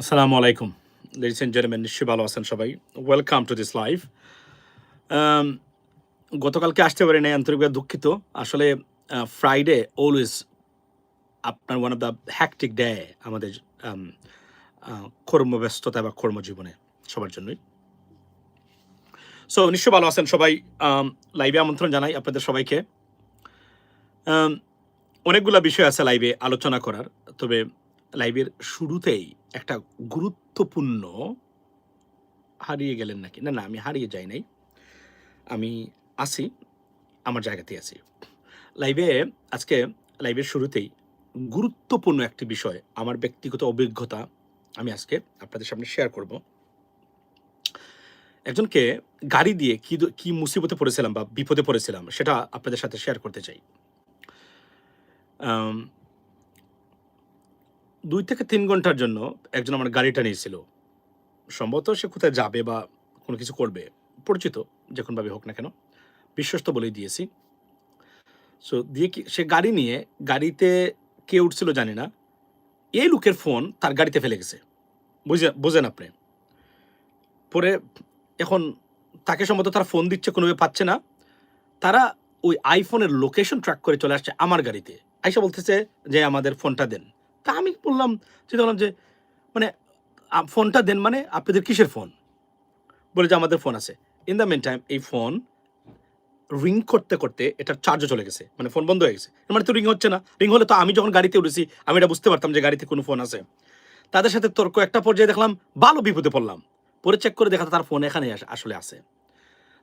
আসসালামু আলাইকুম। Ladies and gentleman নিশ্চয়ই ভালো আছেন সবাই। Welcome to this live Um, গতকালকে আসতে পারি নাই আন্তরিকভাবে দুঃখিত। আসলে ফ্রাইডে অলওয়েজ আপনার one of the hectic day আমাদের um, কর্মব্যস্ততা বা কর্মজীবনে সবার জন্যই। সো নিশ্চয় ভালো আছেন সবাই। লাইভে আমন্ত্রণ জানাই আপনাদের সবাইকে। Um, অনেকগুলা বিষয় আছে লাইভে আলোচনা করার তবে লাইভের শুরুতেই একটা গুরুত্বপূর্ণ হারিয়ে গেলেন নাকি? না না, আমি হারিয়ে যাই নাই। আমি আছি, আমার জায়গাতেই আছি। লাইভে আজকে লাইভের শুরুতেই গুরুত্বপূর্ণ একটি বিষয়, আমার ব্যক্তিগত অভিজ্ঞতা আমি আজকে আপনাদের সামনে শেয়ার করব। একজনকে গাড়ি দিয়ে কি কি মুসিবতে পড়েছিলাম বা বিপদে পড়েছিলাম, সেটা আপনাদের সাথে শেয়ার করতে চাই। দুই থেকে তিন ঘণ্টার জন্য একজন আমার গাড়িটা নিয়েছিল। সম্ভবত সে কোথায় যাবে বা কোনো কিছু করবে। পরিচিত যখনভাবে হোক না কেন। বিশ্বস্ত বলেই দিয়েছি। সো দিয়ে কি সে গাড়ি নিয়ে, গাড়িতে কে উঠছিল জানি না। এই লোকের ফোন তার গাড়িতে ফেলে গেছে। বুঝে, বোঝেন আপনি। পরে এখন তাকে সম্ভবত তারা ফোন দিচ্ছে, কোনোভাবে পাচ্ছে না। তারা ওই আইফোনের লোকেশন ট্র্যাক করে চলে আসছে আমার গাড়িতে। আইসা বলতেছে যে, আমাদের ফোনটা দেন। তা আমি বললাম, চিন্তা করলাম যে মানে ফোনটা দেন মানে আপনাদের কিসের ফোন? বলে যে আমাদের ফোন আছে। ইন দ্য মেন টাইম এই ফোন রিং করতে করতে এটার চার্জও চলে গেছে। মানে ফোন বন্ধ হয়ে গেছে। মানে তো রিং হচ্ছে না। রিং হলে তো আমি যখন গাড়িতে উঠেছি, আমি এটা বুঝতে পারতাম যে গাড়িতে কোনো ফোন আছে। তাদের সাথে তর্ক একটা পর্যায়ে দেখলাম, ভালো বিপদে পড়লাম। পরে চেক করে দেখা তার ফোন এখানে আস- আসলে আছে।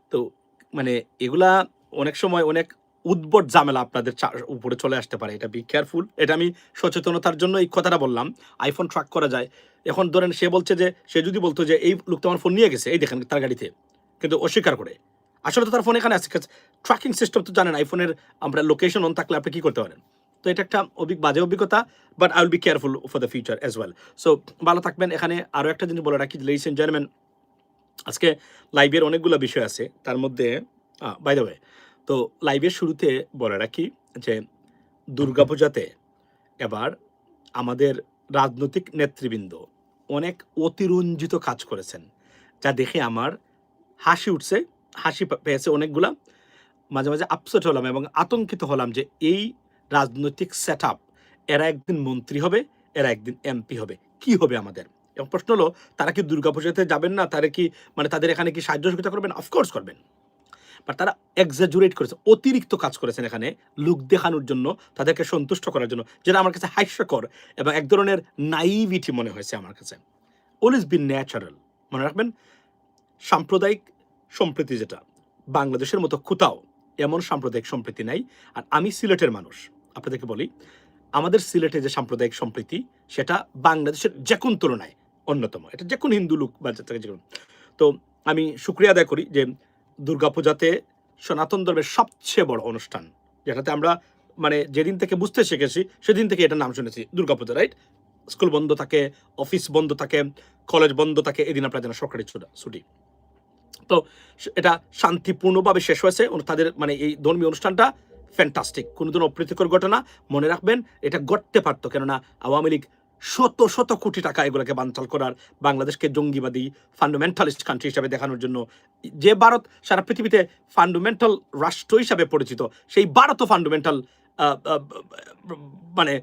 তো মানে এগুলা অনেক সময় অনেক উদ্ভট ঝামেলা আপনাদের উপরে চলে আসতে পারে। এটা বি কেয়ারফুল এটা আমি সচেতনতার জন্য এই কথাটা বললাম। আইফোন ট্র্যাক করা যায়। এখন ধরেন সে বলছে যে, সে যদি বলতো যে, এই লোকটা আমার ফোন নিয়ে গেছে, এই দেখেন তার গাড়িতে। কিন্তু অস্বীকার করে। আসলে তো তার ফোন এখানে আছে ট্র্যাকিং সিস্টেম তো জানেন আইফোনের আমরা লোকেশন অন থাকলে আপনি কী করতে পারেন? তো এটা একটা অভিজ্ঞ বাজে অভিজ্ঞতা but I will be careful for the future as well so ভালো থাকবেন। এখানে আরও একটা জিনিস বলে রাখি লেডিস এন্ড জেন্টলম্যান আজকে লাইভের অনেকগুলো বিষয় আছে। তার মধ্যে বাই দ্য ওয়ে তো লাইভের শুরুতে বলে রাখি যে, দুর্গাপূজাতে এবার আমাদের রাজনৈতিক নেতৃবৃন্দ অনেক অতিরঞ্জিত কাজ করেছেন, যা দেখে আমার হাসি উঠছে, হাসি পেয়েছে অনেকগুলা। মাঝে মাঝে আপসেট হলাম এবং আতঙ্কিত হলাম যে এই রাজনৈতিক সেট এরা একদিন মন্ত্রী হবে, এরা একদিন এমপি হবে, কি হবে আমাদের? এবং প্রশ্ন হলো, তারা কি দুর্গাপূজাতে যাবেন না? তারা কি মানে তাদের এখানে কি সাহায্য সহযোগিতা করবেন? অফকোর্স করবেন। বাট তারা এক্সাজুরেট করেছে, অতিরিক্ত কাজ করেছেন এখানে লুক দেখানোর জন্য, তাদেরকে সন্তুষ্ট করার জন্য, যেটা আমার কাছে হাস্যকর এবং এক ধরনের নাইভিটি মনে হয়েছে আমার কাছে। অলওয়েজ বি ন্যাচারাল মনে রাখবেন? সাম্প্রদায়িক সম্প্রীতি যেটা, বাংলাদেশের মতো কোথাও এমন সাম্প্রদায়িক সম্প্রীতি নাই। আর আমি সিলেটের মানুষ, আপনাদেরকে বলি, আমাদের সিলেটে যে সাম্প্রদায়িক সম্প্রীতি, সেটা বাংলাদেশের যে কোন তুলনায় অন্যতম। এটা যে কোন হিন্দু লোক বা যে তো আমি শুক্রিয়া আদায় করি যে দুর্গাপূজাতে সনাতন ধর্মের সবচেয়ে বড় অনুষ্ঠান, যেটাতে আমরা মানে যেদিন থেকে বুঝতে শিখেছি, সেদিন থেকে এটার নাম শুনেছি, দুর্গাপূজা রাইট স্কুল বন্ধ থাকে অফিস বন্ধ থাকে কলেজ বন্ধ থাকে, এদিন আপনার যেন সরকারি ছুটি তো এটা শান্তিপূর্ণভাবে শেষ হয়েছে তাদের মানে এই ধর্মীয় অনুষ্ঠানটা ফ্যান্টাস্টিক কোনো দিন অপ্রীতিকর ঘটনা, মনে রাখবেন, এটা ঘটতে পারতো, কেননা আওয়ামী লীগ শত শত কোটি টাকা এগুলোকে বানচাল করার বাংলাদেশকে জঙ্গিবাদী ফান্ডামেন্টালিস্ট কান্ট্রি হিসাবে দেখানোর জন্য যে ভারত সারা পৃথিবীতে ফান্ডামেন্টাল রাষ্ট্র হিসাবে পরিচিত, সেই ভারতও ফান্ডামেন্টাল মানে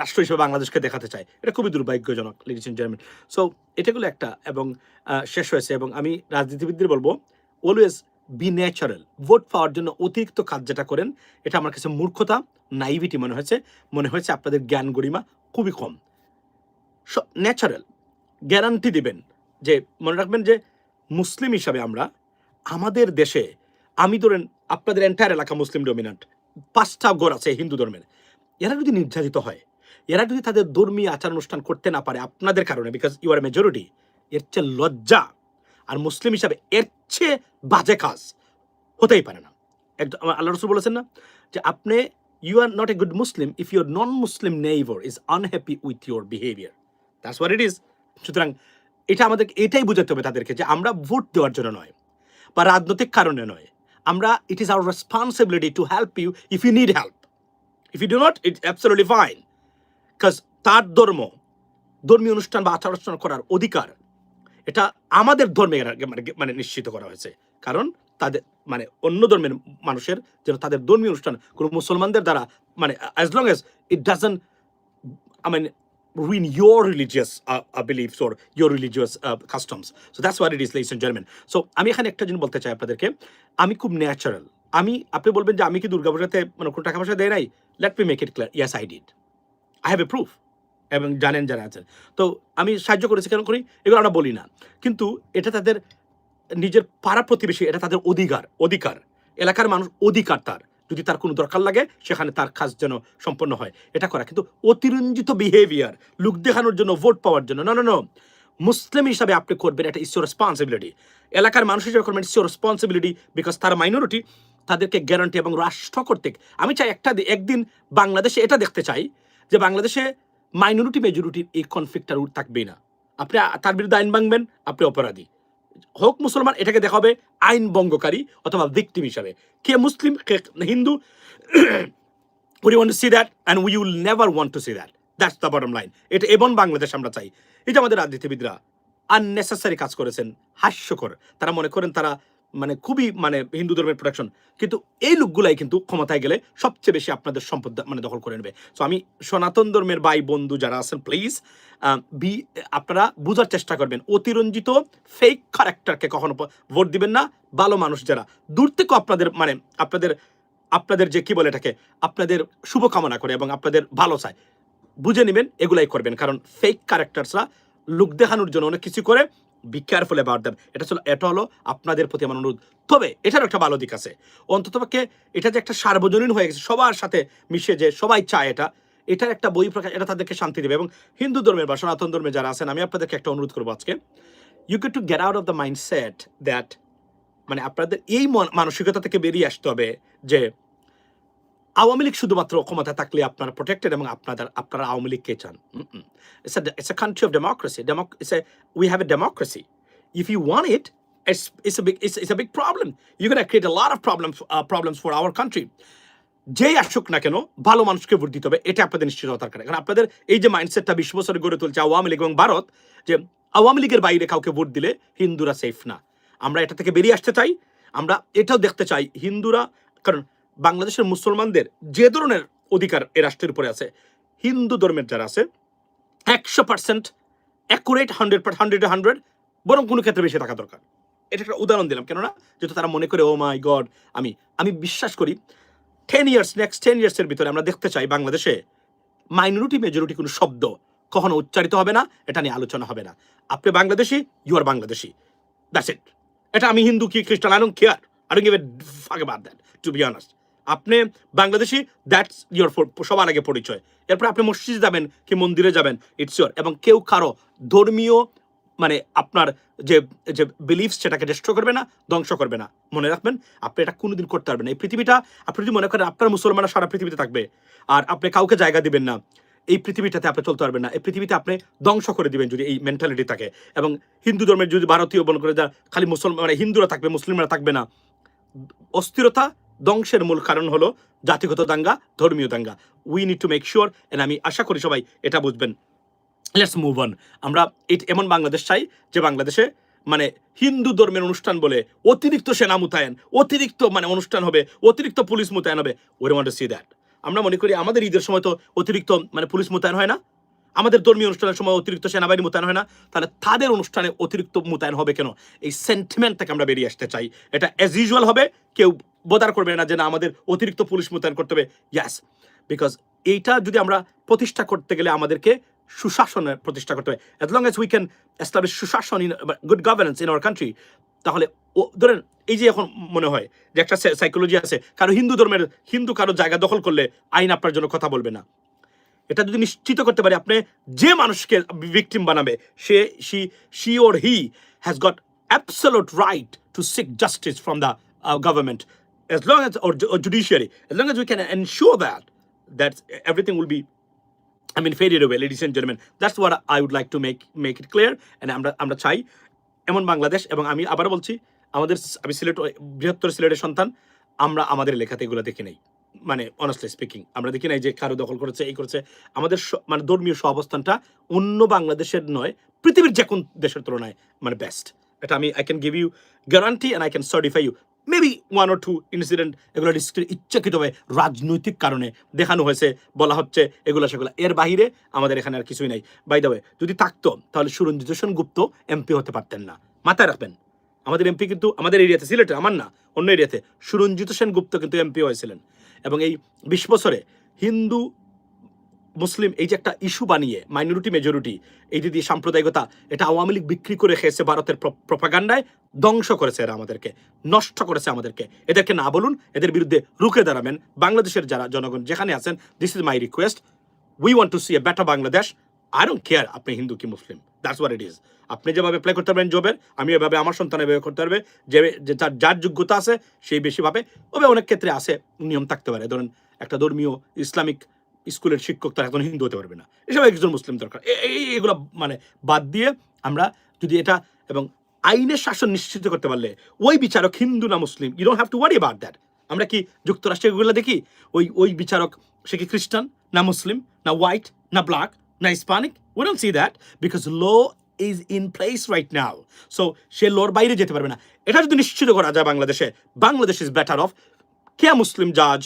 রাষ্ট্র হিসেবে বাংলাদেশকে দেখাতে চায়। এটা খুবই দুর্ভাগ্যজনক লেডিস এন্ড জেন্টলম্যান সো এটাগুলো একটা এবং শেষ হয়েছে এবং আমি রাজনীতিবিদদের বলব অলওয়েজ বি ন্যাচারাল ভোট পাওয়ার জন্য অতিরিক্ত কাজ যেটা করেন, এটা আমার কাছে মূর্খতা নাইভিটি মনে হয়েছে। মনে হয়েছে আপনাদের জ্ঞান গরিমা খুবই কম। ন্যাচারাল গ্যারান্টি দিবেন যে, মনে রাখবেন যে, মুসলিম হিসাবে আমরা, আমাদের দেশে, আমি ধরেন আপনাদের এন্টায়ার এলাকা মুসলিম ডমিনান্ট পাঁচটা গড় আছে হিন্দু ধর্মের। এরা যদি নির্যাতিত হয়, এরা যদি তাদের ধর্মীয় আচার অনুষ্ঠান করতে না পারে আপনাদের কারণে বিকজ ইউ আর মেজরিটি এর চেয়ে লজ্জা আর মুসলিম হিসাবে এর চেয়ে বাজে কাজ হতেই পারে না। একদম, আল্লাহ রসুল বলেছেন না যে, আপনি you are not a good Muslim if your non Muslim neighbour is unhappy with your behaviour that's it is সুতরাং এটা আমাদের এটাই বোঝাতে হবে তাদেরকে যে আমরা ভোট দেওয়ার জন্য নয় বা রাজনৈতিক কারণে নয়। আমরা it is our responsibility to help you if you need help if you do not it absolutely fine because তার ধর্ম ধর্মীয় অনুষ্ঠান বা আচার অনুষ্ঠান করার অধিকার এটা আমাদের ধর্মে মানে মানে নিশ্চিত করা হয়েছে। কারণ তাদের মানে অন্য ধর্মের মানুষের যেন তাদের ধর্মীয় অনুষ্ঠান কোনো মুসলমানদের দ্বারা মানে as long as it doesn't I mean, ruin your religious uh, uh, beliefs or your religious uh, customs. So that's what it is, ladies and gentlemen. So আমি এখানে একটা জিনিস বলতে চাই আপনাদেরকে। আমি খুব ন্যাচারাল আমি আপনি বলবেন যে আমি কি দুর্গাপূজাতে মানে কোনো টাকা পয়সা দেয় নাই? Let me make it clear yes I did I have a proof এবং জানেন যারা আছেন। তো আমি সাহায্য করেছি কেন করি? এগুলো আমরা বলি না। কিন্তু এটা তাদের নিজের পাড়া প্রতিবেশী এটা তাদের অধিকার। অধিকার। এলাকার মানুষ অধিকার তার। যদি তার কোনো দরকার লাগে, সেখানে তার কাজ যেন সম্পন্ন হয়। এটা করা। কিন্তু অতিরঞ্জিত বিহেভিয়ার লুক দেখানোর জন্য ভোট পাওয়ার জন্য না না মুসলিম হিসাবে আপনি করবেন এটা ইস রেসপন্সিবিলিটি এলাকার মানুষ হিসেবে করবেন ইস রেসপন্সিবিলিটি বিকজ তার মাইনরিটি তাদেরকে গ্যারান্টি এবং রাষ্ট্র কর্তৃক। আমি চাই একটা একদিন বাংলাদেশে এটা দেখতে চাই, যে বাংলাদেশে মাইনরিটি মেজরিটির এই কনফ্লিক্টটা থাকবেই না। আপনি তার বিরুদ্ধে আইন ভাঙবেন, আপনি অপরাধী। হোক মুসলমান, এটাকে দেখা হবে আইন ভঙ্গকারী অথবা ভিকটিম হিসাবে। কে Muslim, K Hindu we want to see that and we will never want to see that that's the bottom line এটা এবং বাংলাদেশ আমরা চাই। এটা আমাদের রাজনীতিবিদরা আননেসেসারি কাজ করেছেন, হাস্যকর। তারা মনে করেন তারা মানে খুবই মানে হিন্দু ধর্মের প্রোটেকশন কিন্তু এই লোকগুলাই কিন্তু ক্ষমতায় গেলে সবচেয়ে বেশি আপনাদের সম্পদ মানে দখল করে নেবে। সো আমি সনাতন ধর্মের ভাই, বন্ধু যারা আছেন প্লিজ বি, আপনারা বোঝার চেষ্টা করবেন। অতিরঞ্জিত ফেক ক্যারেক্টারকে কখনো ভোট দিবেন না। ভালো মানুষ যারা। দূর থেকেও আপনাদের মানে আপনাদের আপনাদের যে কি বলে এটাকে, আপনাদের শুভকামনা করে এবং আপনাদের ভালো চায়। বুঝে নেবেন, এগুলাই করবেন। কারণ ফেক ক্যারেক্টার্সরা লুক দেখানোর জন্য অনেক কিছু করে। বি কেয়ারফুল অ্যাবাউট দ্যাম এটা ছিল, এটা হলো আপনাদের প্রতি আমার অনুরোধ। তবে এটার একটা ভালো দিক আছে। অন্ততপক্ষে এটা যে একটা সার্বজনীন হয়ে গেছে, সবার সাথে মিশে যে সবাই চায় এটা, এটার একটা বই প্রকাশ এটা তাদেরকে শান্তি দেবে। এবং হিন্দু ধর্মের বা সনাতন ধর্মের যারা আছেন, আমি আপনাদেরকে একটা অনুরোধ করব আজকে। You get to get out of the mindset that মানে আপনাদের এই মন- মানসিকতা থেকে বেরিয়ে আসতে হবে যে আওয়ামী লীগ শুধুমাত্র ক্ষমতা থাকলে আপনারা প্রোটেক্টেড এবং আপনাদের আপনারা আওয়ামী লীগকে চান। It's a country of democracy it's a we have a democracy if you want it it's it's a big it's, it's a big problem. You're going to create problems uh, যেই আসুক না কেন ভালো মানুষকে ভোট দিতে হবে এটা আপনাদের নিশ্চিত হওয়া দরকার কারণ আপনাদের এই যে মাইন্ডসেটটা বিশ বছরে গড়ে তুলছে আওয়ামী লীগ এবং ভারত যে আওয়ামী লীগের বাইরে কাউকে ভোট দিলে হিন্দুরা সেফ না। আমরা এটা থেকে বেরিয়ে আসতে চাই। আমরা এটাও দেখতে চাই হিন্দুরা কারণ বাংলাদেশের মুসলমানদের যে ধরনের অধিকার এ রাষ্ট্রের উপরে আছে, হিন্দু ধর্মের যারা আছে, একশো percent accurate hundred hundred hundred বরং কোনো ক্ষেত্রে বেশি থাকা দরকার। এটা একটা উদাহরণ দিলাম, কেননা যেহেতু তারা মনে করে ও মাই গড আমি আমি বিশ্বাস করি টেন ইয়ার্স নেক্সট টেন ইয়ার্সের ভিতরে আমরা দেখতে চাই বাংলাদেশে মাইনরিটি মেজরিটি কোনো শব্দ কখনো উচ্চারিত হবে না, এটা নিয়ে আলোচনা হবে না। আপনি Bangladeshi you are Bangladeshi. That's it এটা আমি হিন্দু কি Christian I care I don't give a fuck about that to be honours আপনি বাংলাদেশি দ্যাটস ইয়োর সবার আগে পরিচয়। এরপর আপনি মসজিদে যাবেন কি মন্দিরে যাবেন ইটস ইয়োর এবং কেউ কারও ধর্মীয় মানে আপনার যে যে বিলিফস সেটাকে ডিস্ট্রয় করবে না, ধ্বংস করবে না। মনে রাখবেন, আপনি এটা কোনোদিন করতে পারবেন এই পৃথিবীটা, আপনি যদি মনে করেন আপনার মুসলমানরা সারা পৃথিবীতে থাকবে, আর আপনি কাউকে জায়গা দিবেন না, এই পৃথিবীটাতে আপনি চলতে পারবেন না। এই পৃথিবীতে আপনি ধ্বংস করে দিবেন যদি এই মেন্টালিটি থাকে এবং হিন্দু ধর্মের যদি ভারতীয় মনে করে যা খালি মুসলমান মানে হিন্দুরা থাকবে, মুসলিমরা থাকবে না। অস্থিরতা ধ্বংসের মূল কারণ হলো জাতিগত দাঙ্গা, ধর্মীয় দাঙ্গা। We need to make sure and আমি আশা করি সবাই এটা বুঝবেন। লেটস মুভ অন আমরা এট- এমন বাংলাদেশ চাই যে বাংলাদেশে মানে হিন্দু ধর্মের অনুষ্ঠান বলে অতিরিক্ত সেনা মোতায়েন, অতিরিক্ত মানে অনুষ্ঠান হবে, অতিরিক্ত পুলিশ মোতায়েন হবে। ওই ওয়ান্ট সি দ্যাট আমরা মনে করি আমাদের ঈদের সময় তো অতিরিক্ত মানে পুলিশ মোতায়েন হয় না। আমাদের ধর্মীয় অনুষ্ঠানের সময় অতিরিক্ত সেনাবাহিনী মোতায়েন হয় না। তাহলে তাদের অনুষ্ঠানে অতিরিক্ত মোতায়েন হবে কেন? এই সেন্টিমেন্ট থেকে আমরা বেরিয়ে আসতে চাই। এটা অ্যাজ ইউজুয়াল হবে, কেউ বোদার করবে না যে না, আমাদের অতিরিক্ত পুলিশ মোতায়েন করতে হবে। ইয়াস বিকজ এইটা যদি আমরা প্রতিষ্ঠা করতে গেলে আমাদেরকে সুশাসনের প্রতিষ্ঠা করতে হবে। As long as we can establish সুশাসন in good governance in our country তাহলে ও, ধরেন এই যে এখন মনে হয় যে একটা সাইকোলজি আছে, কারও হিন্দু ধর্মের, হিন্দু কারও জায়গা দখল করলে আইন আপনার জন্য কথা বলবে না। এটা যদি নিশ্চিত করতে পারে, আপনি যে মানুষকে ভিকটিম বানাবে, সে she she or he has got absolute right to seek justice from the government as long as or, or judiciary as long as we can ensure that that everything will be I mean, faded away, ladies and gentlemen. That's what I would like to make make it clear. And আমরা আমরা চাই এমন বাংলাদেশ এবং আমি আবার বলছি আমাদের আমি সিলেট বৃহত্তর সিলেটের সন্তান আমরা আমাদের লেখাতে এগুলো দেখে নেই মানে অনেস্টলি স্পিকিং আমরা দেখি নাই যে কারও দখল করেছে এই করেছে আমাদের মানে ধর্মীয় সহাবস্থানটা অন্য বাংলাদেশের নয় পৃথিবীর যে কোন দেশের তুলনায় মানে বেস্ট এটা আমি I can give you guarantee and I can certify you maybe one or two incident এগুলো ইচ্ছাকৃতভাবে রাজনৈতিক কারণে দেখানো হয়েছে, বলা হচ্ছে এগুলো সেগুলো। এর বাইরে আমাদের এখানে আর কিছুই নাই। বাই দ্য ওয়ে যদি থাকতো, তাহলে সুরঞ্জিত সেনগুপ্ত এমপি হতে পারতেন না। মাথায় রাখবেন, আমাদের এমপি কিন্তু আমাদের এরিয়াতে, সিলেটে, আমার না, অন্য এরিয়াতে সুরঞ্জিত সেন গুপ্ত কিন্তু এমপি হয়েছিলেন। এবং এই বিশ বছরে হিন্দু মুসলিম এই যে একটা ইস্যু বানিয়ে, মাইনরিটি, মেজরিটি, এই যে দিয়ে সাম্প্রদায়িকতা, এটা আওয়ামী লীগ বিক্রি করে খেয়েছে ভারতের প্রপাগান্ডায়, ধ্বংস করেছে এরা আমাদেরকে, নষ্ট করেছে আমাদেরকে। এদেরকে না বলুন, এদের বিরুদ্ধে রুখে দাঁড়াবেন বাংলাদেশের যারা জনগণ যেখানে আছেন this is my request we want to see a better Bangladesh I don't care আপনি হিন্দু কি Muslim that's what it is আপনি যেভাবে প্লে করতে পারবেন জবের আমি এভাবে আমার সন্তান এভাবে করতে পারবে যে তার, যার যোগ্যতা আছে, সেই বেশি ভাবে। তবে অনেক ক্ষেত্রে আছে, নিয়ম থাকতে পারে। ধরুন, একটা ধর্মীয়, ইসলামিক স্কুলের শিক্ষক তার একজন হিন্দু হতে পারবে না। এসব একজন মুসলিম দরকার। এগুলো মানে বাদ দিয়ে আমরা যদি এটা এবং আইনের শাসন নিশ্চিত করতে পারলে ওই বিচারক হিন্দু না Muslim you don't have to worry about that আমরা কি যুক্তরাষ্ট্রে এগুলো দেখি? ওই ওই বিচারক সে কি খ্রিস্টান না মুসলিম, না হোয়াইট না ব্ল্যাক না Hispanic we don't see that because law is in place right now so সে লোর বাইরে যেতে পারবে না। এটা যদি নিশ্চিত করা যায় বাংলাদেশে, বাংলাদেশ ইজ বেটার অফ কে মুসলিম জাজ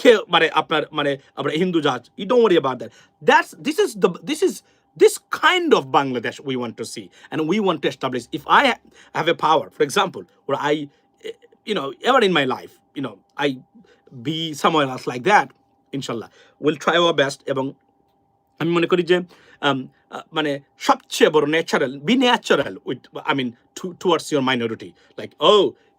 কে মানে আপনার মানে আমরা হিন্দু জাজ you don't worry about that that's this is the this is this kind of Bangladesh we want to see and we want to establish. If I ha- have a power, for example, where I, eh, you know, ever in my life, you know, I be somewhere else like that, inshallah, we'll try our best এবং আমি মনে করি যে um, uh, মানে সবচেয়ে বড় natural be natural with I mean towards your minority like O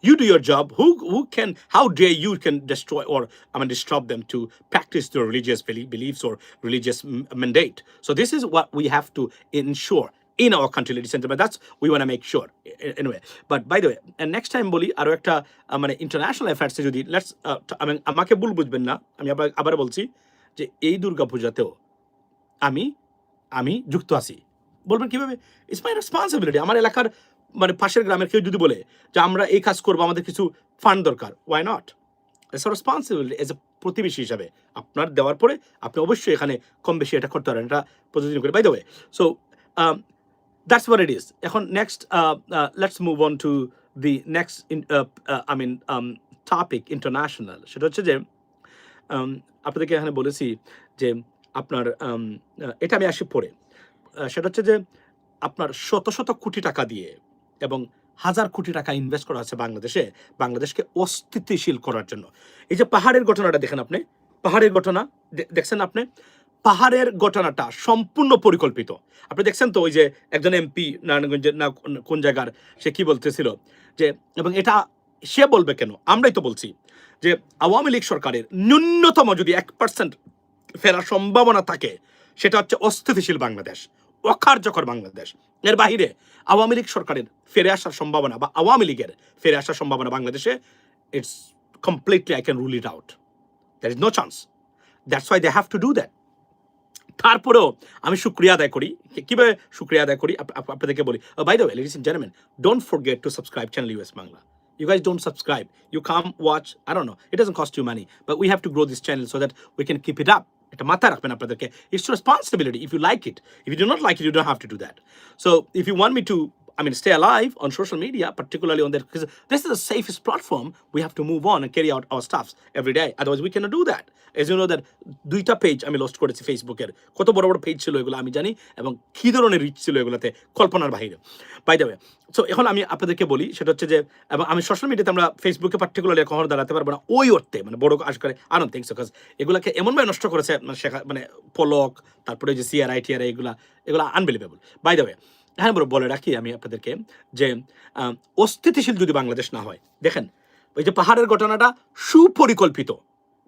you do your job who who can how dare you can destroy or i mean disrupt them to practice their religious belie- beliefs or religious m- mandate so this is what we have to ensure in our country ladies and gentlemen that's we want to make sure A- anyway but by the way and next time বলি আরো একটা আহ, মানে international অ্যাফেয়ার্সে যদি let's আমি আমাকে ভুল বুঝবেন না আমি আবার আবার বলছি যে এই দুর্গা পূজাতেও আমি আমি যুক্ত আছি। বলবেন কীভাবে? ইটস মাই রেসপন্সিবিলিটি আমার এলাকার মানে পাশের গ্রামের কেউ যদি বলে যে আমরা এই কাজ করব আমাদের কিছু ফান্ড দরকার why not it's responsibility as a প্রতিবেশী হিসাবে। আপনার দেওয়ার পরে আপনি অবশ্যই এখানে কম বেশি এটা করতে পারেন এটা প্রতিদিন করে। By the way so that's what it is এখন next let's move on to the next I mean topic international সেটা হচ্ছে যে um, আপনাদেরকে এখানে বলেছি যে আপনার এটা আমি আসি পরে সেটা হচ্ছে যে আপনার শত শত কোটি টাকা দিয়ে এবং হাজার কোটি টাকা ইনভেস্ট করা আছে বাংলাদেশে, বাংলাদেশকে অস্থিতিশীল করার জন্য। এই যে পাহাড়ের ঘটনাটা দেখেন আপনি, পাহাড়ের ঘটনা দেখছেন আপনি? পাহাড়ের ঘটনাটা সম্পূর্ণ পরিকল্পিত। আপনি দেখছেন তো ওই যে একজন এমপি নারায়ণগঞ্জের না, কোন জায়গার, সে কি বলতেছিল যে, এবং এটা সে বলবে কেন? আমরাই তো বলছি যে আওয়ামী লীগ সরকারের ন্যূনতম যদি এক পার্সেন্ট ফেরার সম্ভাবনা থাকে সেটা হচ্ছে অস্থিতিশীল বাংলাদেশ অকার্যকর বাংলাদেশ এর বাহিরে আওয়ামী লীগ সরকারের ফিরে আসার সম্ভাবনা বা আওয়ামী লীগের ফিরে আসার সম্ভাবনা বাংলাদেশে it's completely I can rule it out there is no chance that's why they have to do that তারপরেও আমি শুক্রিয়া আদায় করি কীভাবে শুক্রিয়া আদায় করি আপ- আপ- আপনাদেরকে বলি by the way ladies and gentleman don't forget to subscribe channel US Bangla You guys don't subscribe. You come, watch. I don't know. It doesn't cost you money, but we have to grow this channel so that we can keep it up. এটা মাথায় রাখবেন আপনাদেরকে It's responsibility. If you like it, if you do not like it, you don't have to do that. So if you want me to, I mean, stay alive on social media, particularly on that, because this is the safest platform. We have to move on and carry out our stuffs every day. Otherwise, we cannot do that. As you know that দুইটা page আমি lost করেছি ফেসবুকের কত বড় বড় page ছিল এগুলো আমি জানি এবং কী ধরনের রিচ ছিল এগুলোতে কল্পনার বাইরে বাই ওয়ে সো এখন আমি আপনাদেরকে বলি সেটা হচ্ছে যে এবং আমি সোশ্যাল মিডিয়াতে আমরা ফেসবুকে পার্টিকুলারলি কখনো দাঁড়াতে পারব না ওই অর্থে মানে বড় কাজ করে আনন্দ থিংস বিকজ এগুলোকে এমনভাবে নষ্ট করেছে মানে শেখা মানে পলক তারপরে যে সিআরআই টিআরআই এগুলা এগুলো আনবিলিভেবল বাই ওয়ে হ্যাঁ বলে রাখি আমি আপনাদেরকে যে অস্থিতিশীল যদি বাংলাদেশ না হয়, দেখেন, ওই যে পাহাড়ের ঘটনাটা সুপরিকল্পিত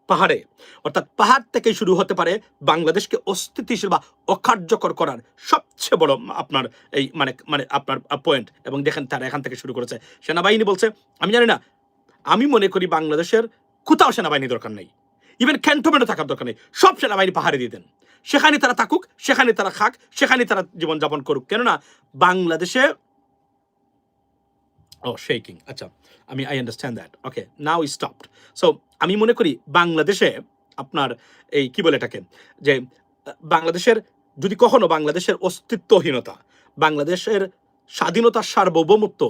পাহাড়ে, অর্থাৎ পাহাড় থেকে শুরু হতে পারে বাংলাদেশকে অস্থিতিশীল বা অকার্যকর করার সবচেয়ে বড় আপনার এই মানে মানে আপনার পয়েন্ট এবং দেখেন, তারা এখান থেকে শুরু করেছে। সেনাবাহিনী বলছে, আমি জানি না, আমি মনে করি বাংলাদেশের কোথাও সেনাবাহিনী দরকার নেই। ইভেন ক্যান্টনমেন্টে থাকার দরকার নেই। সব সেনাবাহিনী পাহাড়ে দিয়ে দেন। সেখানে তারা থাকুক, সেখানে তারা খাক, সেখানে তারা জীবনযাপন করুক। কেননা বাংলাদেশে ও শেকিং আচ্ছা আমি I understand that okay now stopped so আমি মনে করি বাংলাদেশে আপনার এই কি বলে এটাকে? যে বাংলাদেশের, যদি কখনো বাংলাদেশের অস্তিত্বহীনতা, বাংলাদেশের স্বাধীনতার সার্বভৌমত্ব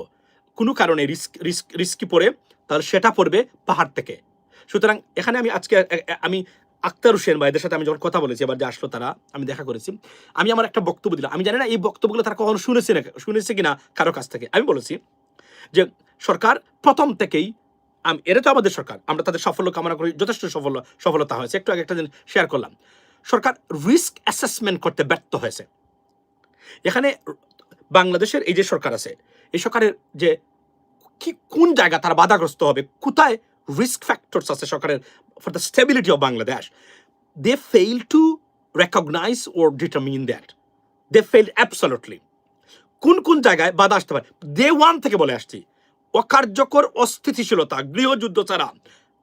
কোনো কারণে রিস্ক রিস্ক, রিস্কি পড়ে, তাহলে সেটা পড়বে পাহাড় থেকে। সুতরাং এখানে আমি আজকে আমি আক্তার হোসেন ভাইদের সাথে আমি যখন কথা বলেছি, এবার যে আসলো তারা, আমি দেখা করেছি। আমি আমার একটা বক্তব্য দিলাম। আমি জানি না এই বক্তব্যগুলো তারা কখনো শুনেছে না, শুনেছে কিনা কারও কাছ থেকে। আমি বলেছি যে সরকার প্রথম থেকেই, আম- এটা তো আমাদের সরকার, আমরা তাদের সাফল্য কামনা করি, যথেষ্ট সফল সফলতা হয়েছে। একটু আগে একটা দিন শেয়ার করলাম। সরকার রিস্ক অ্যাসেসমেন্ট করতে ব্যর্থ হয়েছে। এখানে বাংলাদেশের এই যে সরকার আছে, এই সরকারের যে কি, কোন জায়গা তারা বাধাগ্রস্ত হবে, কোথায় রিস্ক ফ্যাক্টরস আছে সরকারের for the stability of Bangladesh they fail to recognise or determine that they fail absolutely কোন কোন জায়গায় বাধা আসতে পারে? ডে ওয়ান থেকে বলে আসছি, অকার্যকর অস্থিতিশীলতা, গৃহযুদ্ধ ছাড়া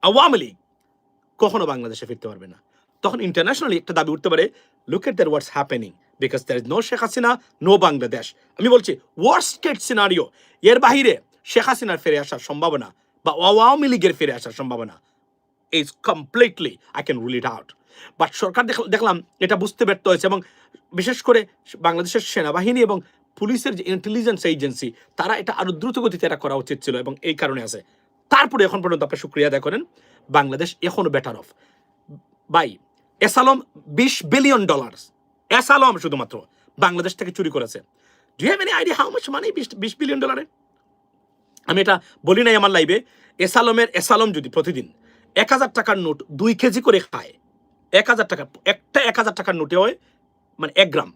আওয়ামী লীগ কখনো বাংলাদেশে ফিরতে পারবে না। তখন ইন্টারন্যাশনালি একটা দাবি উঠতে পারে look at there what's happening because there is no Sheikh Hasina no Bangladesh আমি বলছি ওয়ার্স্ট কেট সিনারিও এর বাহিরে শেখ হাসিনার ফিরে আসার সম্ভাবনা বা আওয়ামী লীগের ফিরে আসার সম্ভাবনা is completely I can rule it out but সরকার দেখ- দেখলাম, এটা বুঝতে ব্যর্থ হয়েছে এবং বিশেষ করে বাংলাদেশের সেনাবাহিনী এবং পুলিশের যে ইন্টেলিজেন্স এজেন্সি তারা এটা আরও দ্রুত গতিতে এটা করা উচিত ছিল এবং এই কারণে আছে। তারপরে এখন পর্যন্ত আপনি শুক্রিয়া আদায় করেন। বাংলাদেশ এখনও বেটার অফ বাই এসালম বিশ বিলিয়ন ডলার এসালম শুধুমাত্র বাংলাদেশ থেকে চুরি করেছে। Do have any idea how much money বিশ বিলিয়ন ডলারে আমি এটা বলি নাই আমার লাইভে, এসালমের এসালম যদি প্রতিদিন এক হাজার টাকার নোট দুই কেজি করে খায়, এক হাজার টাকা, একটা এক হাজার টাকার নোটে হয় মানে এক গ্রাম।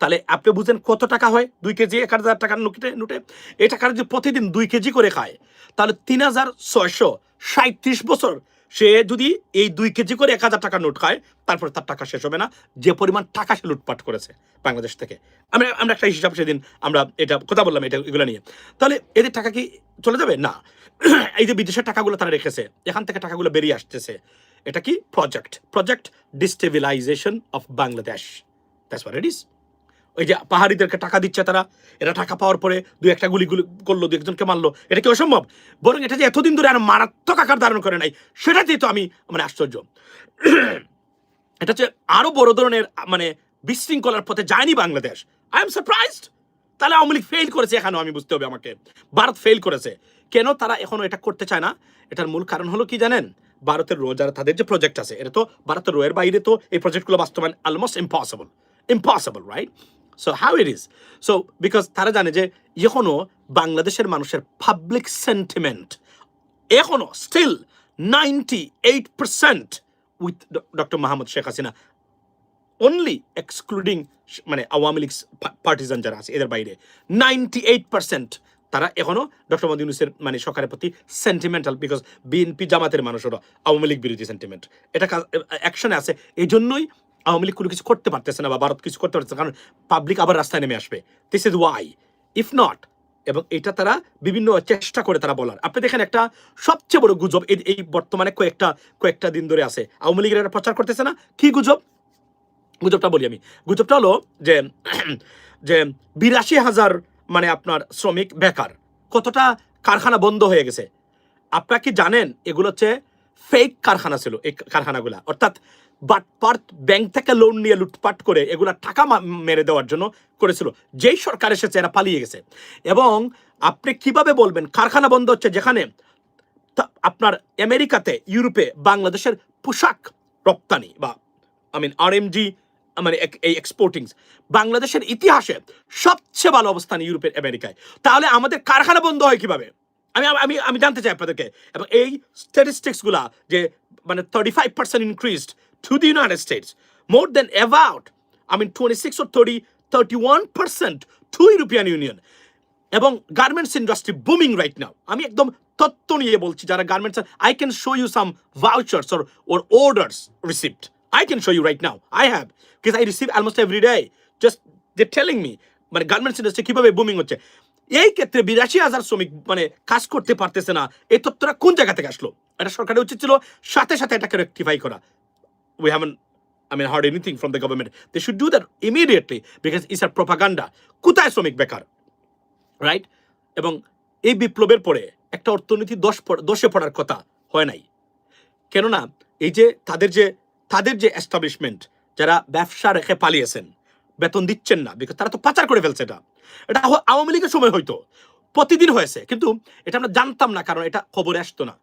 তাহলে আপনি বুঝেন কত টাকা হয় দুই কেজি, এক হাজার টাকার নোটে নোটে? এই টাকার যদি প্রতিদিন দুই কেজি করে খায়, তাহলে তিন হাজার ছয়শো সাঁত্রিশ বছর সে যদি এই দুই কেজি করে এক হাজার টাকার নোট খায়, তারপরে তার টাকা শেষ হবে না। যে পরিমাণ টাকা সে লুটপাট করেছে বাংলাদেশ থেকে। আমরা আমরা একটা হিসাব সেদিন আমরা এটা কথা বললাম এটা, এগুলো নিয়ে। তাহলে এদের টাকা কি চলে যাবে? না। এই যে বিদেশের টাকাগুলো তারা রেখেছে, এখান থেকে টাকাগুলো বেরিয়ে আসতেছে। এটা কি project project destabilization of Bangladesh that's what it is ওই যে পাহাড়িদেরকে টাকা দিচ্ছে তারা, এরা টাকা পাওয়ার পরে দুই একটা গুলি গুলি করল, দু একজনকে মারলো। এটা কি অসম্ভব? বরং এটা যে এতদিন ধরে আর মারাত্মক আকার ধারণ করে নাই, সেটাতেই তো আমি মানে আশ্চর্য। এটা হচ্ছে আরও বড় ধরনের মানে বিশৃঙ্খলার পথে যায়নি বাংলাদেশ। আই এম সারপ্রাইজড তাহলে আওয়ামী লীগ ফেল করেছে এখানেও আমি বুঝতে হবে আমাকে। ভারত ফেল করেছে। কেন তারা এখনও এটা করতে চায় না? এটার মূল কারণ হলো কি জানেন? ভারতের রো যারা তাদের যে প্রজেক্ট আছে এটা তো ভারতের রোয়ের বাইরে তো এই প্রজেক্টগুলো বাস্তবায়ন almost impossible impossible right so how it is so because তারা জানে যে এখনও বাংলাদেশের মানুষের পাবলিক সেন্টিমেন্ট এখনও still ninety eight percent with doctor Mahmud Sheikh Hasina only excluding মানে আওয়ামী লীগ পার্টিজান যারা আছে, এদের বাইরে। নাইনটি এইট পার্সেন্ট তারা এখনও ডক্টর মোদী ইউনুসের মানে সরকারের প্রতি সেন্টিমেন্টাল বিকজ বিএনপি জামাতের মানুষেরও আওয়ামী লীগ বিরোধী সেন্টিমেন্ট এটা অ্যাকশনে আছে। এই জন্যই আওয়ামী লীগ কোনো কিছু করতে পারতেছে না বা ভারত কিছু করতে পারতেছে কারণ পাবলিক আবার রাস্তায় নেমে আসবে। This is why if not এবং এটা তারা বিভিন্ন চেষ্টা করে তারা বলার। আপনি দেখেন একটা সবচেয়ে বড় গুজব এই বর্তমানে কয়েকটা কয়েকটা দিন ধরে আছে। আওয়ামী লীগের এটা প্রচার করতেছে না। কি গুজব? গুজবটা বলি আমি। গুজবটা হলো যে যে বিরাশি হাজার মানে আপনার শ্রমিক বেকার। কতটা কারখানা বন্ধ হয়ে গেছে। আপনারা কি জানেন, এগুলো হচ্ছে ফেক কারখানা ছিল, এই কারখানাগুলা। অর্থাৎ বাটপাট ব্যাংক থেকে লোন নিয়ে লুটপাট করে এগুলা টাকা মেরে দেওয়ার জন্য করেছিল। যেই সরকার এসেছে, এরা পালিয়ে গেছে। এবং আপনি কীভাবে বলবেন, কারখানা বন্ধ হচ্ছে যেখানে? আপনার আমেরিকাতে, ইউরোপে, বাংলাদেশের পোশাক রপ্তানি বা I mean R M G মানে এই এক্সপোর্টিংস বাংলাদেশের ইতিহাসে সবচেয়ে ভালো অবস্থান ইউরোপের আমেরিকায়। তাহলে আমাদের কারখানা বন্ধ হয় কীভাবে? আমি আমি আমি জানতে চাই আপনাদেরকে। এবং এই স্ট্যাটিস্টিক্সগুলা যে মানে thirty five percent increased to the United States more than about, I mean, twenty six O thirty thirty one percent to European Union এবং garments industry booming right now আমি একদম তত্ত্ব নিয়ে বলছি যারা garments I can show you some vouchers or or orders receipt I can show you right now I have because I receive almost every day just they telling me মানে garments industry কীভাবে booming হচ্ছে? এই ক্ষেত্রে বিরাশি হাজার শ্রমিক মানে কাজ করতে পারতেছে না। এই তথ্যটা কোন জায়গা থেকে আসলো? এটা সরকারের উচিত ছিল সাথে সাথে এটাকে রেক্টিফাই করা। We haven't, I mean, heard anything from the government. They should do that immediately because it's a propaganda. কোথায় শ্রমিক বেকার? রাইট এবং এই বিপ্লবের পরে একটা অর্থনীতি দশ দশে পড়ার কথা হয় নাই। কেননা এই যে তাদের যে তাদের যে এস্টাবলিশমেন্ট যারা ব্যবসা রেখে পালিয়েছেন, বেতন দিচ্ছেন না বিকজ তারা তো পাচার করে ফেলছে এটা। এটা আওয়ামী লীগের সময় হয়তো, প্রতিদিন হয়েছে, কিন্তু এটা আমরা জানতাম না, কারণ এটা খবরে আসতো না।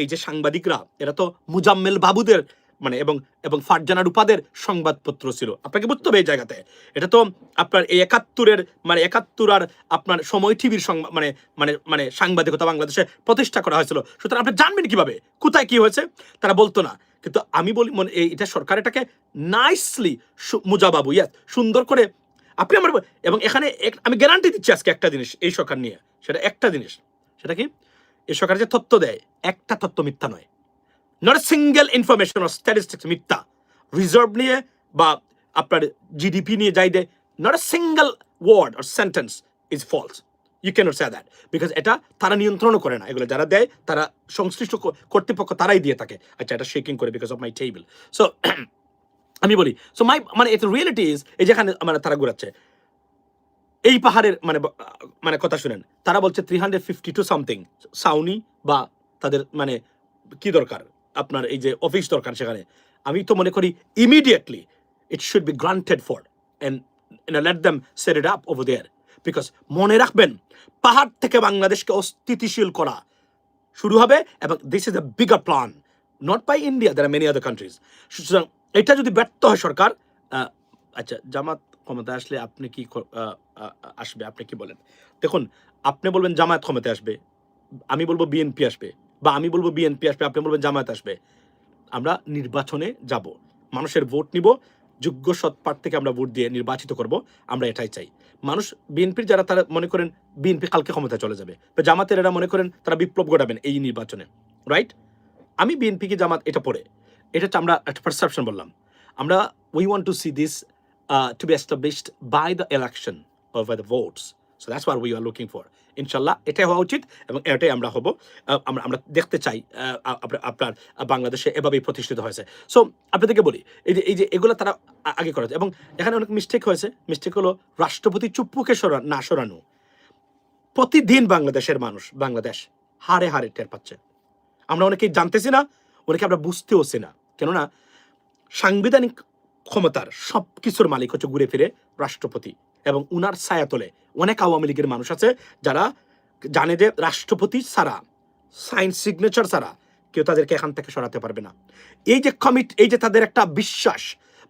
এই যে সাংবাদিকরা, এরা তো মুজাম্মেল বাবুদের মানে এবং এবং ফারজানা রূপাদের সংবাদপত্র ছিল। আপনাকে বুঝতে হবে এই জায়গাতে। এটা তো আপনার এই একাত্তরের মানে একাত্তর আর আপনার সময় টিভির মানে মানে মানে সাংবাদিকতা বাংলাদেশে প্রতিষ্ঠা করা হয়েছিল। সুতরাং আপনি জানবেন কীভাবে? কোথায় কি হয়েছে? তারা বলতো না। কিন্তু আমি বলি, মনে এটা সরকার এটাকে নাইসলি মুজাবাবু ইয়াস সুন্দর করে আপনি আমার এবং এখানে আমি গ্যারান্টি দিচ্ছি আজকে একটা জিনিস এই সরকার নিয়ে। সেটা একটা জিনিস। সেটা কি? এই সরকার যে তথ্য দেয়, একটা তথ্য মিথ্যা নয়। Not a single information or statistics মিথ্যা রিজার্ভ নিয়ে বা আপনার জিডিপি নিয়ে যাই দেয় not a single word or sentence is false you can't say that because এটা তারা নিয়ন্ত্রণও করে না এগুলো যারা দেয় তারা সংশ্লিষ্ট কর্তৃপক্ষ তারাই দিয়ে থাকে আচ্ছা এটা শেকিং করে because of my table so আমি বলি সো মাই মানে এটা রিয়েলিটি ইজ এই যেখানে মানে তারা ঘুরাচ্ছে এই পাহাড়ের মানে মানে কথা শুনেন তারা বলছে three hundred fifty two something সাউনি বা তাদের মানে কি দরকার আপনার এই যে অফিস দরকার সেখানে, আমি তো মনে করি immediately it should be granted for and let them set it up over there because মনে রাখবেন, পাহাড় থেকে বাংলাদেশকে অস্থিতিশীল করা শুরু হবে এবং this is the bigger plan not by India there are many other countries সুতরাং এটা যদি ব্যর্থ হয় সরকার আচ্ছা জামাত ক্ষমতায় আসলে আপনি কি আসবে, আপনি কি বলেন? দেখুন, আপনি বলবেন জামায়াত ক্ষমতায় আসবে, আমি বলব বিএনপি আসবে বা আমি বলব বিএনপি আসবে, আপনি বলবেন জামায়াত আসবে। আমরা নির্বাচনে যাব। মানুষের ভোট নিব, যোগ্য সৎ প্রার্থীকে আমরা ভোট দিয়ে নির্বাচিত করব, আমরা এটাই চাই। মানুষ বিএনপির যারা, তারা মনে করেন বিএনপি কালকে ক্ষমতা চলে যাবে। বা জামাতের এরা মনে করেন তারা বিপ্লব ঘটাবেন এই নির্বাচনে রাইট আমি বিএনপি কি জামাত, এটা পড়ে এটা আমরা একটা পারসেপশন বললাম। আমরা we want to see this to be established by the election of by the votes so that's where we are looking for ইনশাল্লাহ এটাই হওয়া উচিত এবং এটাই আমরা হব। আমরা আমরা দেখতে চাই আপনার বাংলাদেশে এভাবেই প্রতিষ্ঠিত হয়েছে। সো আপনাদেরকে বলি, এই যে এই যে, এগুলো তারা আগে করেছে এবং এখানে অনেক মিস্টেক হয়েছে। মিস্টেক হলো রাষ্ট্রপতি চুপ্পুকে সরা, না সরানো। প্রতিদিন বাংলাদেশের মানুষ, বাংলাদেশ হারে হারে টের পাচ্ছে। আমরা অনেকেই জানতেছি না, অনেকে আমরা বুঝতেওছি না। কেননা, সাংবিধানিক ক্ষমতার সব কিছুর মালিক হচ্ছে ঘুরে ফিরে রাষ্ট্রপতি। এবং উনার ছায়াতলে অনেক আওয়ামী লীগের মানুষ আছে যারা জানে যে রাষ্ট্রপতি ছাড়া সাইন সিগনেচার ছাড়া কেউ তাদেরকে এখান থেকে সরাতে পারবে না। এই যে কমিট এই যে তাদের একটা বিশ্বাস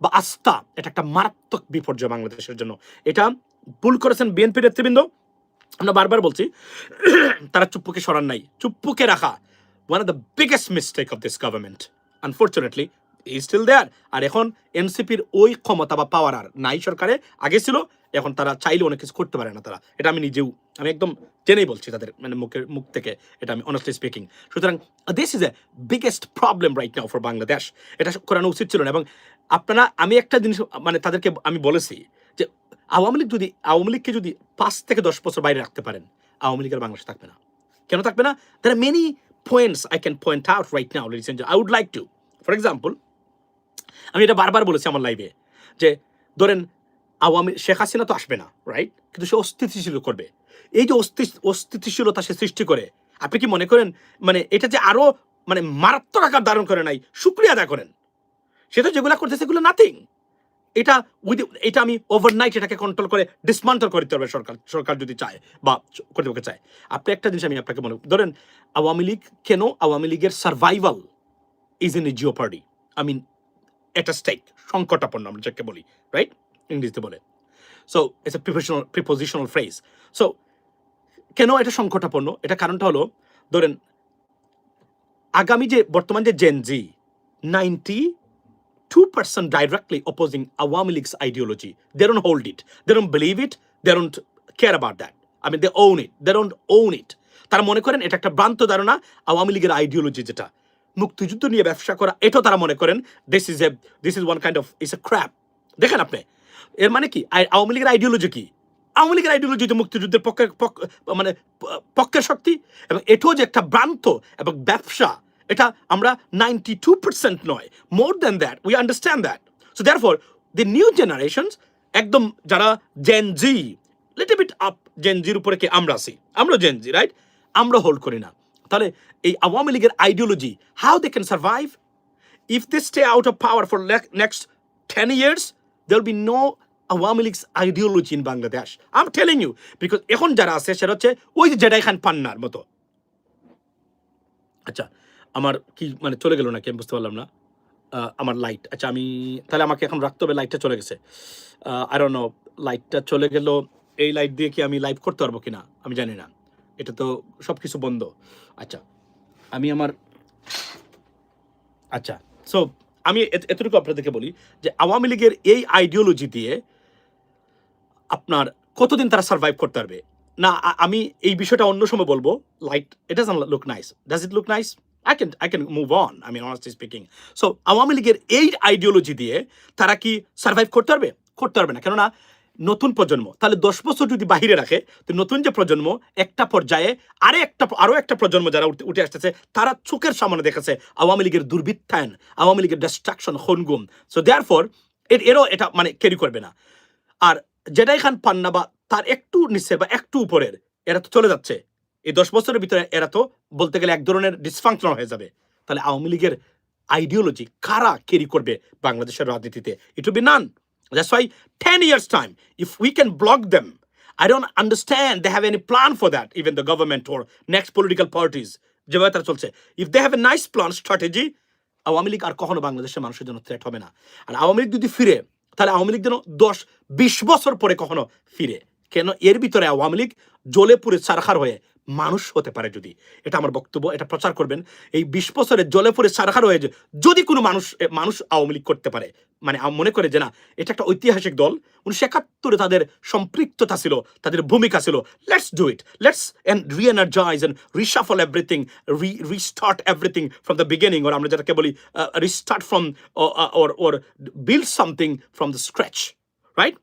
বা আস্থা, এটা একটা মারাত্মক বিপর্যয় বাংলাদেশের জন্য। এটা ভুল করেছেন বিএনপি নেতৃবৃন্দ। আমরা বারবার বলছি, তারা চুপ্পুকে সরান নাই। চুপ্পুকে রাখা one of the biggest mistake of this government unfortunately he still there are এখন এনসিপির ওই ক্ষমতা বা পাওয়ার আর নাই সরকারে। আগে ছিল এখন তারা চাইলে অনেক কিছু করতে পারে না তারা। এটা আমি নিজেও, আমি একদম জেনেই বলছি তাদের মানে মুখের, মুখ থেকে এটা আমি অনেস্টলি স্পিকিং সুতরাং this is a biggest problem right now for Bangladesh এটা করানো উচিত ছিল না এবং আপনারা, আমি একটা জিনিস মানে তাদেরকে আমি বলেছি যে, আওয়ামী লীগ যদি, আওয়ামী লীগকে যদি পাঁচ থেকে দশ বছর বাইরে রাখতে পারেন, আওয়ামী লীগের বাংলাদেশ থাকবে না। কেন থাকবে না? Points I can point out right now, ladies and gentlemen. I would like to, for example, আমি এটা বারবার বলেছি আমার লাইভে যে, ধরেন আওয়ামী শেখ হাসিনা তো আসবে না রাইট কিন্তু সে অস্থিতিশীল করবে। এই যে অস্থি- অস্থিতিশীলতা সে সৃষ্টি করে, আপনি কি মনে করেন মানে এটা যে আরও মানে মারাত্মক আকার ধারণ করে নাই, শুক্রিয়া আদা করেন। সে তো যেগুলো করছে, সেগুলো নাথিং এটা উইথ এটা আমি ওভারনাইট এটাকে কন্ট্রোল করে ডিসমান্টল করে দিতে পারবে সরকার সরকার যদি চায় বা কর্তৃপক্ষ চায়। আপনি একটা জিনিস আমি আপনাকে মনে, ধরেন, আওয়ামী লীগ কেন আওয়ামী লীগের survival is in a jeopardy I mean এটা স্টেক সংকটাপন্ন আমরা যাকে বলি রাইট ইংরেজিতে বলে so it's a prepositional prepositional phrase so কেন এটা সংকটাপন্ন এটা কারণটা হলো ধরেন আগামী যে বর্তমান যে Gen Z ninety two percent directly opposing Awami League's ideology. They don't hold it. They don't believe it. They don't care about that. I mean, they own it. They don't own it. তারা মনে করেন এটা একটা ভ্রান্ত ধারণা আওয়ামী লীগের ideology যেটা মুক্তিযুদ্ধ নিয়ে ব্যবসা করা এটাও তারা মনে করেন this is a this is one kind of is a crap দেখেন আপনি এর মানে কি? আওয়ামী লীগের আইডিওলজি কি? আওয়ামী লীগের আইডিওলজি তো মুক্তিযুদ্ধের পক্ষে মানে পক্ষের শক্তি এবং এটাও যে একটা ভ্রান্ত এবং ব্যবসা এটা আমরা নাইনটি টু পার্সেন্ট নয় more than that we understand that so therefore the new generations একদম যারা Gen Z little bit up জেনজির উপরে কে আমরা আছি? আমরা জেনজি রাইট আমরা হোল্ড করি না। তাহলে এই আওয়ামী লীগের ideology how they can survive they stay out of power for le- next 10 years, there'll be no Awami League's ideology in Bangladesh I'm telling you because এখন যারা আছে, সেটা হচ্ছে ওই যে জেডাই খান পান্নার মতো। আচ্ছা আমার কি মানে চলে গেল নাকি? আমি বুঝতে পারলাম না। আমার লাইট আচ্ছা আমি, তাহলে আমাকে এখন রাখতে হবে লাইটটা চলে গেছে। আর নো লাইটটা চলে গেল, এই লাইট দিয়ে কি আমি লাইভ করতে পারব কিনা? আমি জানি না। এটা তো সব কিছু বন্ধ। আচ্ছা আমি আমার আচ্ছা সো আমি এত- এতটুকু আপনাদেরকে বলি যে আওয়ামী লীগের এই আইডিওলজি দিয়ে আপনার কতদিন তারা সার্ভাইভ করতে পারবে? না আমি এই বিষয়টা অন্য সময় বলব। Light it does look nice does it look nice I can I can move on আমি অনেস্টলি স্পিকিং সো আওয়ামী লীগের এই আইডিওলজি দিয়ে তারা কি সার্ভাইভ করতে পারবে? করতে পারবে না। কেননা নতুন প্রজন্ম। তাহলে দশ বছর যদি বাহিরে রাখে, তো নতুন যে প্রজন্ম, একটা পর্যায়ে আরে একটা আরও একটা প্রজন্ম যারা উঠে- আসতেছে, তারা চোখের সামনে দেখেছে আওয়ামী লীগের দুর্বৃত্তায়ন, আওয়ামী লীগের ডিস্ট্রাকশন হনগুম। সো দেয়ার ফর এর, এরও এটা মানে ক্যারি করবে না। আর জেডাই খান পান্না বা তার একটু নিচে বা একটু উপরের, এরা তো চলে যাচ্ছে। এই দশ বছরের ভিতরে এরা তো বলতে গেলে এক ধরনের ডিসফাংশনাল হয়ে যাবে। তাহলে আওয়ামী লীগের আইডিওলজি কারা ক্যারি করবে বাংলাদেশের রাজনীতিতে? It be none that's why ten years time if we can block them, I don't understand they have any plan for that, even the government or next political parties. If they have a nice plan strategy Awami League আর কখনো বাংলাদেশের মানুষের জন্য threat হবে না আর আওয়ামী লীগ যদি ফিরে তাহলে আওয়ামী লীগ যেন দশ বিশ বছর পরে কখনো ফিরে কেন? এর ভিতরে আওয়ামী লীগ জ্বলে পুড়ে সারখার হয়ে মানুষ হতে পারে যদি। এটা আমার বক্তব্য, এটা প্রচার করবেন। এই বিশ বছরে জলে পড়ে সারখার হয়ে যদি কোনো মানুষ মানুষ আওয়ামী লীগ করতে পারে মানে মনে করে যে না, এটা একটা ঐতিহাসিক দল, উনিশশো একাত্তরে তাদের সম্পৃক্ততা ছিল, তাদের ভূমিকা ছিল let's do it let's and reenergize and reshuffle everything re restart everything from the beginning or আমরা যেটাকে বলি restart from or or build something from the scratch right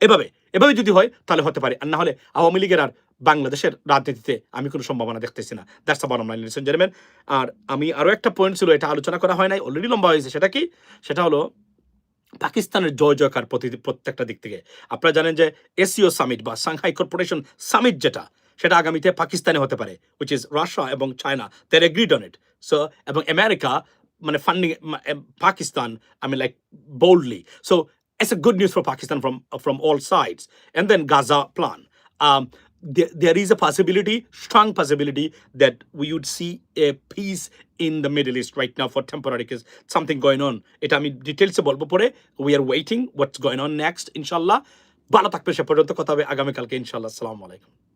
এভাবে এভাবে যদি হয়, তাহলে হতে পারে। আর না হলে আওয়ামী লীগের আর বাংলাদেশের রাজনীতিতে আমি কোনো সম্ভাবনা দেখতেছি না। That's the bottom line listen gentleman আর আমি আরও একটা পয়েন্ট ছিল, এটা আলোচনা করা হয় নাই অলরেডি লম্বা হয়েছে। সেটা কি? সেটা হলো পাকিস্তানের জয় জয়কার প্রতি- প্রত্যেকটা দিক থেকে। আপনারা জানেন যে এসিও সামিট বা সাংহাই কর্পোরেশন সামিট যেটা, সেটা আগামীতে পাকিস্তানে হতে পারে উইচ ইজ রাশিয়া এবং চায়না দের এগ্রিড অন ইট সো এবং আমেরিকা মানে funding Pakistan, I like boldly. So it's a good news for Pakistan from from all sides and then Gaza plan um, there, there is a possibility strong possibility that we would see a peace in the Middle East right now for temporary because something going on এটা আমি ডিটেলসে বলবো পরে we are waiting what's going on next ইনশাল্লাহ ভালো থাকবে সে পর্যন্ত কথা হবে আগামীকালকে ইনশাল্লাহ আসসালামু আলাইকুম